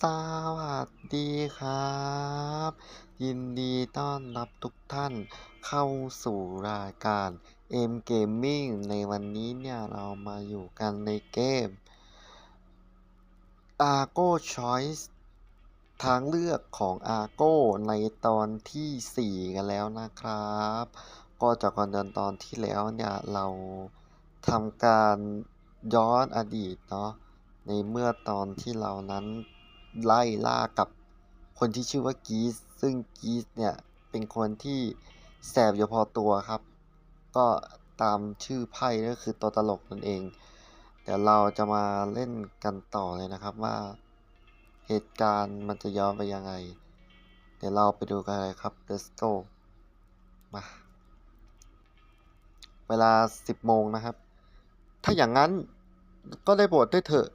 สวัสดีครับ ยินดีต้อนรับทุกท่านเข้าสู่รายการ M Gaming ในวันนี้เนี่ย เรามาอยู่กันในเกม Argo Choice ทางเลือกของ Argo ในตอนที่ 4 กันแล้วนะครับ ก็จากก่อนเดินตอนที่แล้วเนี่ย เราทำการย้อนอดีตเนาะในเมื่อตอนที่เรานั้น ไล่ล่ากับคนที่ชื่อว่ากีสซึ่งกีสเนี่ยเป็นคนที่แสบอยู่พอตัวครับ ก็ตามชื่อไพ่ก็คือตัวตลกนั่นเอง เดี๋ยวเราจะมาเล่นกันต่อเลยนะครับว่าเหตุการณ์มันจะย้อนไปยังไง เดี๋ยวเราไปดูกันเลยครับ let's go มา เวลา 10โมงนะครับ ถ้าอย่างนั้นก็ได้โปรดด้วยเถอะ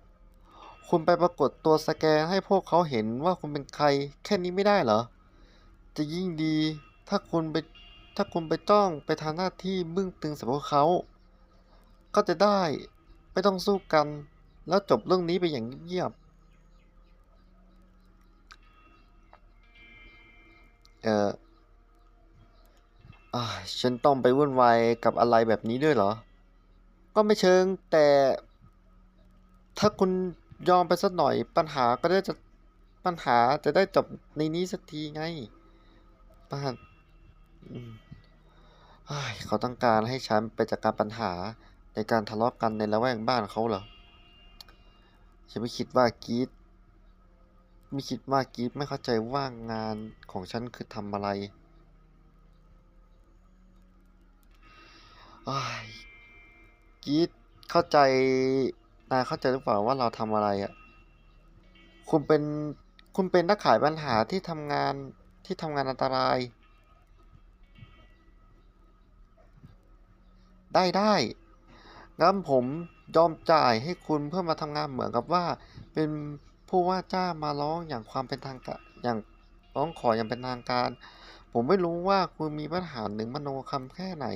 คุณไปปรากฏตัวสแกนให้พวกเขาเห็นว่าคุณเป็นใคร แค่นี้ไม่ได้เหรอ จะยิ่งดีถ้าคุณไปถ้าคุณไปจ้องไปทำหน้าที่บึ้งตึงใส่พวกเขา ก็จะได้ไม่ต้องสู้กัน แล้วจบเรื่องนี้ไปอย่างเงียบเอออ่าฉันต้องไปวุ่นวายกับอะไรแบบนี้ด้วยเหรอ ก็ไม่เชิงแต่ถ้าคุณ ยอมไปสักหน่อยปัญหาก็ได้จะปัญหาจะได้จบในนี้สักทีไงปัญหาอืมเฮ้ยเขาต้องการให้ฉันไปจัดการปัญหาในการทะเลาะกันในละแวกบ้านเขาเหรอ ฉันไม่คิดว่ากีดไม่คิดว่ากีดไม่เข้าใจว่างานของฉันคือทำอะไรอ้ยกีดเข้าใจ นายเข้าใจหรือเปล่าว่าเราทำอะไรอะ่ะ คุณเป็น คุณเป็นนักขายปัญหาที่ทำงานที่ทำงานอันตราย ได้ได้งั้นผมยอมจ่ายให้คุณเพื่อมาทำงานเหมือนกับว่า เป็นผู้ว่าจ้างมาร้องอย่างความเป็นทางการอย่างร้องขออย่างเป็นทางการ ผมไม่รู้ว่าคุณมีปัญหาหนึ่งมโนคำแค่ไหน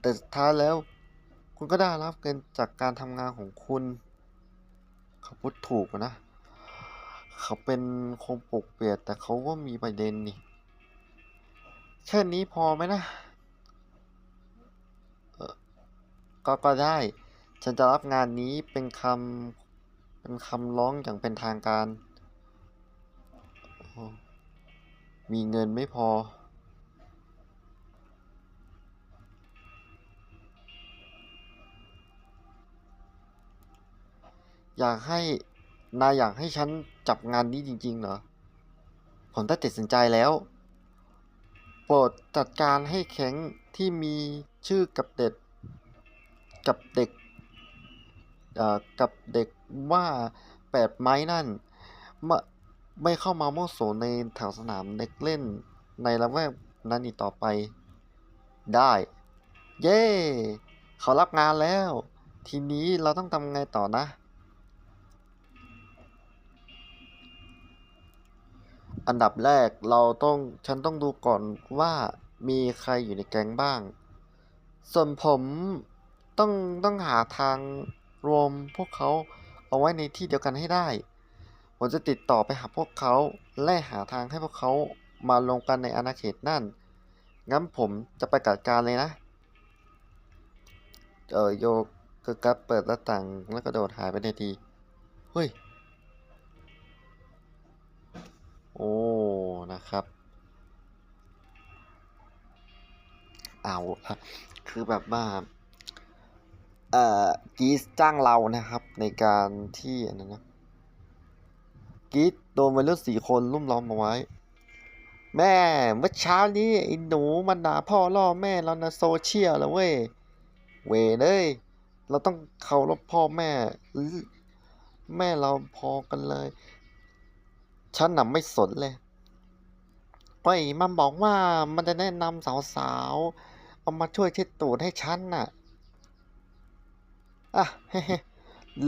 แต่ท้ายแล้ว คุณก็ได้รับเงินจากการทำงานของคุณ เขาพูดถูกนะ เขาเป็นคงปกเปียนแต่เขาก็มีประเด็นนี่ แค่นี้พอไหมนะก็ก็ได้ ฉันจะรับงานนี้เป็นคำเป็นคำร้องอย่างเป็นทางการ มีเงินไม่พอ อยากให้นายอยากให้ฉันจับงานนี้จริงๆเหรอ ผมได้ตัดสินใจแล้ว โปรดจัดการให้แข็งที่มีชื่อกับเด็กกับเด็กกับเด็กว่าแปดไม้นั่นไม่ไม่เข้ามามั่วสุมในแถวสนามเด็กเล่นในละแวกนั้นอีกต่อไป ได้ เย้ เขารับงานแล้ว ทีนี้เราต้องทำไงต่อนะ อันดับแรกเราต้องฉันต้องดูก่อนว่ามีใครอยู่ในแก๊งบ้าง ส่วนผมต้องต้องหาทางรวมพวกเขาเอาไว้ในที่เดียวกันให้ได้ ผมจะติดต่อไปหาพวกเขาและหาทางให้พวกเขามาลงกันในอาณาเขตนั่น งั้นผมจะไปจัดการเลยนะ เออโยกคือการเปิดหน้าต่างแล้วก็โดดหายไปในที เฮ้ย โอ้ นะครับ เอาละคือแบบว่า เอ่อกีสจ้างเรานะครับในการที่อันนั้นนะกีสโดนวัยรุ่นสี่คนลุ่มล้อมเอาไว้ แม่เมื่อเช้านี้ไอ้หนูมันด่าพ่อล่อแม่เรานะโซเชียลแล้วเว้ย เวยเลย เราต้องเคารพพ่อแม่ แม่เราพอกันเลย ฉันน่ะไม่สนเลยเฮ้มันบอกว่ามันจะแนะนำสาวๆ เอามาช่วยเช็ดตูดให้ฉันน่ะ อะ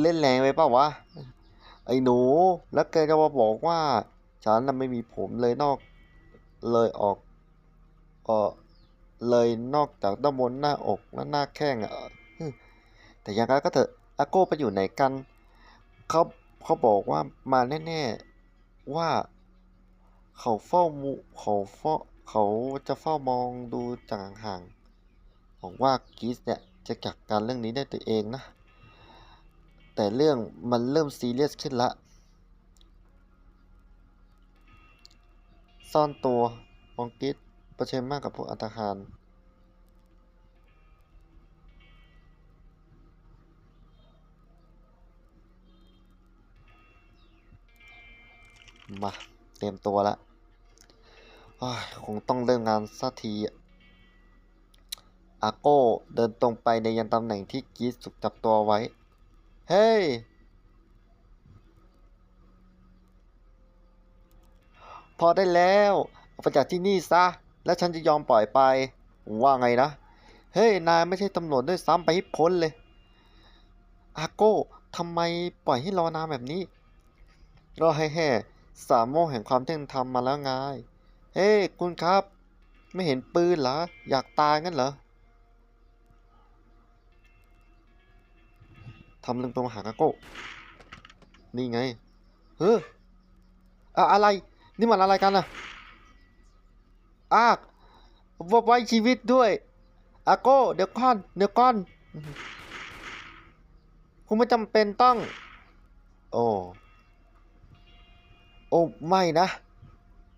เล่นแรงไปเปล่าวะ ไอ้หนู แล้วแกจะมาบอกว่า ฉันน่ะไม่มีผมเลยนอก เลยออกเออเลยนอกจากด้านบนหน้าอกและหน้าแข้งอะแต่ยังไงก็เถอะอาโก้ไปอยู่ไหนกัน เขาเขาบอกว่ามาแน่ ว่าเขาเฝ้ามุเขาเฝ้าเขาจะเฝ้ามองดูจากห่างๆหวังว่ากิสเนี่ยจะจัดการเรื่องนี้ได้ตัวเองนะ แต่เรื่องมันเริ่มซีเรียสขึ้นละ ซ่อนตัวมองกิสเผชิญมากกับพวกอันธพาล มา เตรียมตัวละอ้ายคงต้องเริ่มงานสักทีอาโก้เดินตรงไปในยันตำแหน่งที่กีสถูกจับตัวไว้ เฮ้ย พอได้แล้วออกไปจากที่นี่ซะ แล้วฉันจะยอมปล่อยไป ว่าไงนะ เฮ้ย นายไม่ใช่ตำรวจด้วยซ้ำไปให้พ้นเลย อาโก้ทำไมปล่อยให้รอนานแบบนี้ก็ให้แห่ สามโมงแห่งความเที่ยงธรรมมาแล้วไง เฮ้ คุณครับ ไม่เห็นปืนเหรอ อยากตายงั้นเหรอทำเรื่องตรงหาอาโก้ นี่ไง เฮ้ออะอะไร นี่มันอะไรกันอะอากว่าไว้ชีวิตด้วยอาโก้ เดี๋ยวก่อน เดี๋ยวก่อน คุณไม่จำเป็นต้อง โอ้ โอ้ไม่นะ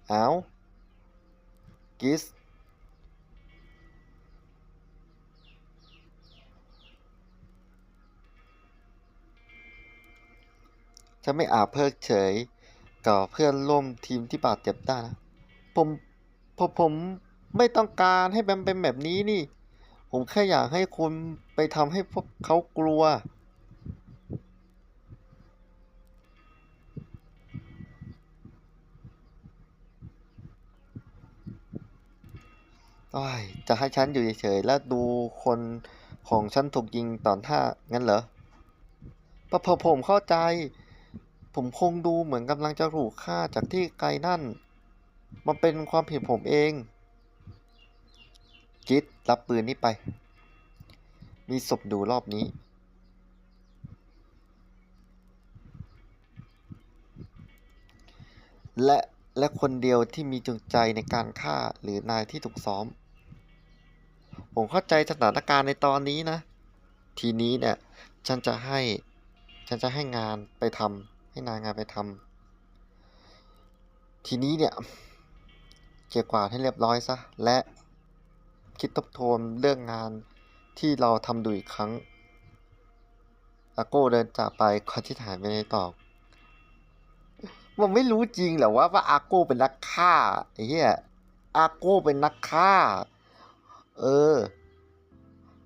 เอากิสฉันไม่อาจเพิกเฉยกับเพื่อนร่วมทีมที่บาดเจ็บได้นะผมผมผมไม่ต้องการให้แบมเป็นแบบนี้นี่ ผมแค่อยากให้คุณไปทำให้พวกเขากลัว โอ้ย จะให้ฉันอยู่เฉยๆแล้วดูคนของฉันถูกยิงต่อหน้างั้นเหรอปะพอผมเข้าใจ ผมคงดูเหมือนกำลังจะถูกฆ่าจากที่ไกลนั่น มันเป็นความผิดผมเอง กิดรับปืนนี้ไป มีศพดูรอบนี้และและคนเดียวที่มีจูงใจในการฆ่าหรือนายที่ถูกซ้อม ผมเข้าใจสถานการณ์ในตอนนี้นะ ทีนี้เนี่ย ฉันจะให้ ฉันจะให้งานไปทำให้นายงานไปทำทีนี้เนี่ย เก็บกวาดให้เรียบร้อยซะ และคิดทบทวนเรื่องงานที่เราทำดูอีกครั้งอาโก้เดินจากไปก่อนที่ฐานไม่ได้ตอบมันไม่รู้จริงเหรอว่าว่าอาโก้เป็นนักฆ่าไอ้เหี้ยอาโก้เป็นนักฆ่า เออ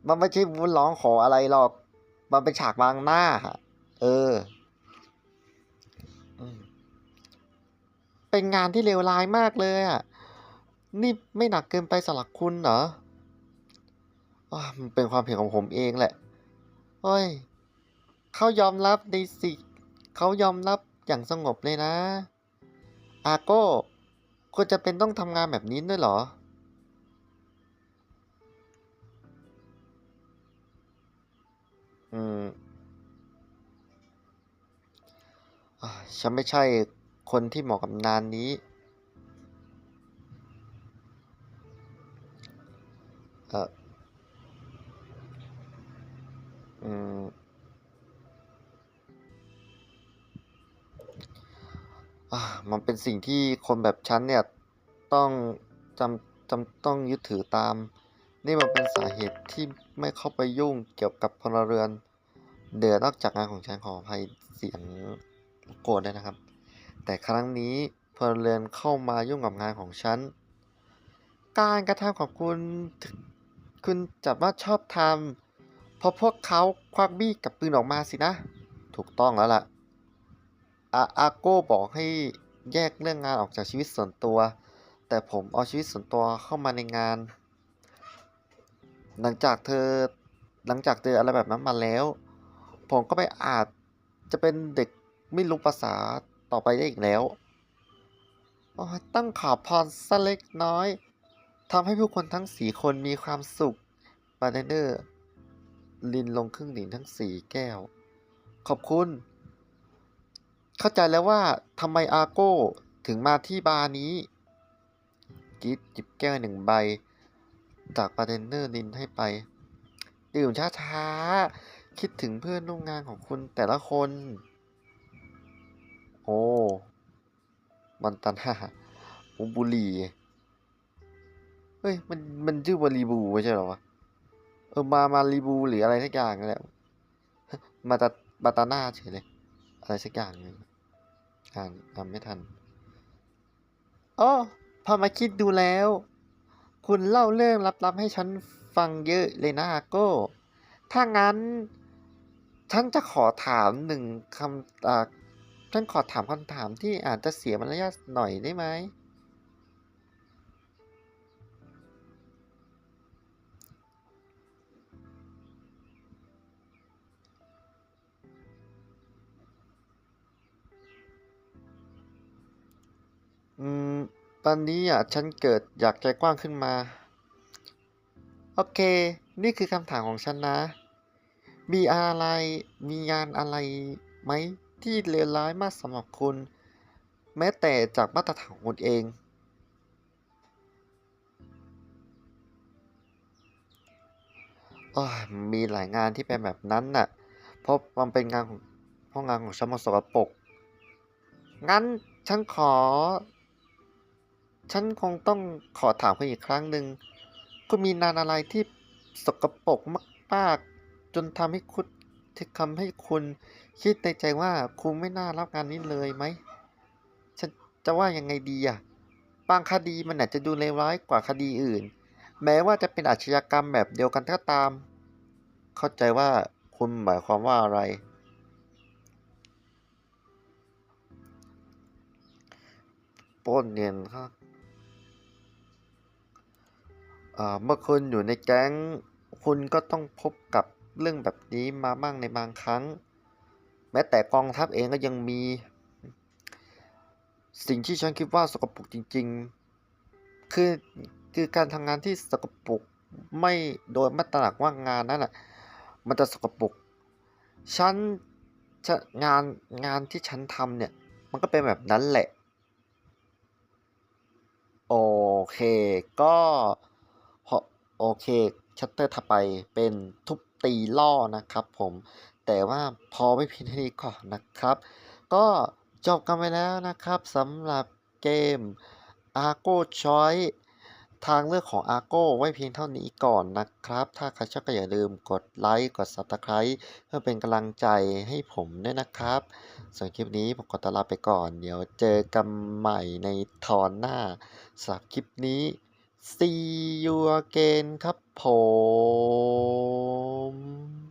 มันไม่ใช่วุ้นร้องขออะไรหรอก มันเป็นฉากบางหน้าเออ เป็นงานที่เลวร้ายมากเลยอะ นี่ไม่หนักเกินไปสำหรับคุณเหรออ้ามันเป็นความผิดของผมเองแหละเฮ้ย เขายอมรับในสิเขายอมรับอย่างสงบเลยนะ อาโก้คุณจะเป็นต้องทำงานแบบนี้ด้วยเหรอ ฉันไม่ใช่คนที่เหมาะกับงานนี้ เอออืมอ่มันเป็นสิ่งที่คนแบบฉันเนี่ย ต้องจำจำต้องยึดถือตาม นี่มันเป็นสาเหตุที่ไม่เข้าไปยุ่งเกี่ยวกับพลเรือน เดือนอกจากงานของฉันขออภัยเสียง โกรธด้วยนะครับ แต่ครั้งนี้พลเรือนเข้ามายุ่งกับงานของฉัน การกระทำของคุณ คุณจัดว่าชอบทำเพราะพวกเขาควักมีดกับปืนออกมาสินะ ถูกต้องแล้วล่ะ อาอาโก้บอกให้แยกเรื่องงานออกจากชีวิตส่วนตัว แต่ผมเอาชีวิตส่วนตัวเข้ามาในงาน หลังจากเธอหลังจากเจออะไรแบบนั้นมาแล้ว ผมก็ไม่อาจจะเป็นเด็ก ไม่รู้ภาษาต่อไปได้อีกแล้วโอ้งขอพรสักเล็กน้อยทำให้ผู้คนทั้งสี่คนมีความสุขบาร์เทนเนอร์ลินลงครื่องดื่มทั้งสี่แก้ว ขอบคุณ เข้าใจแล้วว่าทำไมอาโก้ถึงมาที่บาร์นี้ กิดหยิบแก้วหนึ่งใบ จากบาร์เทนเนอร์ลินให้ไป ดื่มช้าๆ คิดถึงเพื่อนร่วมงานของคุณแต่ละคน โอ้มันตันฮ่าบุรีเฮ้ย มัน มันชื่อบรีบูไม่ใช่หรอวะ เออ มา มารีบูหรืออะไรสักอย่างนั่นแหละมาตาบาตาน่าเฉยเลย อะไรสักอย่างหนึงอ่านอ่านไม่ทันอ๋อพอมาคิดดูแล้ว คุณเล่าเรื่องลับๆให้ฉันฟังเยอะเลยนะอาโก้ ถ้างั้น ฉันจะขอถามหนึ่งคำ อ่านขอถามคำถามที่อาจจะเสียมารยาทหน่อยได้ไหม อืม ตอนนี้อะฉันเกิดอยากใจกว้างขึ้นมา โอเค นี่คือคำถามของฉันนะ มีอะไร มีงานอะไรไหม ที่เลวร้ายมากสำหรับคุณ แม้แต่จากมาตรฐานของคุณเอง มีหลายงานที่เป็นแบบนั้นน่ะ เพราะมันเป็นงานของเพราะงานของฉันมันสกปรก งั้นฉันขอ ฉันคงต้องขอถามคุณอีกครั้งหนึ่ง คุณมีงานอะไรที่สกปรกมากๆ จนทำให้คุณที่ทำให้คุณ คิดในใจว่าคุณไม่น่ารับงานนี้เลยไหมฉันจะว่ายังไงดีอะบางคดีมันอาจจะดูเลวร้ายกว่าคดีอื่น แม้ว่าจะเป็นอาชญากรรมแบบเดียวกันก็ตาม เข้าใจว่าคุณหมายความว่าอะไรป้นเงินครับอ่าเมื่อคุณอยู่ในแก๊ง คุณก็ต้องพบกับเรื่องแบบนี้มาบ้างในบางครั้ง แม้แต่กองทัพเองก็ยังมี สิ่งที่ฉันคิดว่าสกปรกจริง ๆ คือคือการทำงานที่สกปรกไม่โดยไม่ตระหนักว่างานนั้นอะมันจะสกปรกฉันจะงานงานที่ฉันทำเนี่ย มันก็เป็นแบบนั้นแหละ โอเคก็โอเคชัตเตอร์ถัดไปเป็นทุบตีล่อนะครับผม แต่ว่าพอไม่เพียงเท่านี้ก่อนนะครับ ก็จบกันไปแล้วนะครับสำหรับเกม Argo Choice ทางเลือกของ Argo ไว้เพียงเท่านี้ก่อนนะครับ ถ้าใครชอบก็อย่าลืมกดไลค์กด Subscribe เพื่อเป็นกำลังใจให้ผมด้วยนะครับ ส่วนคลิปนี้ผมขอตลาไปก่อน เดี๋ยวเจอกันใหม่ในตอนหน้าสำหรับคลิปนี้ see you again ครับผม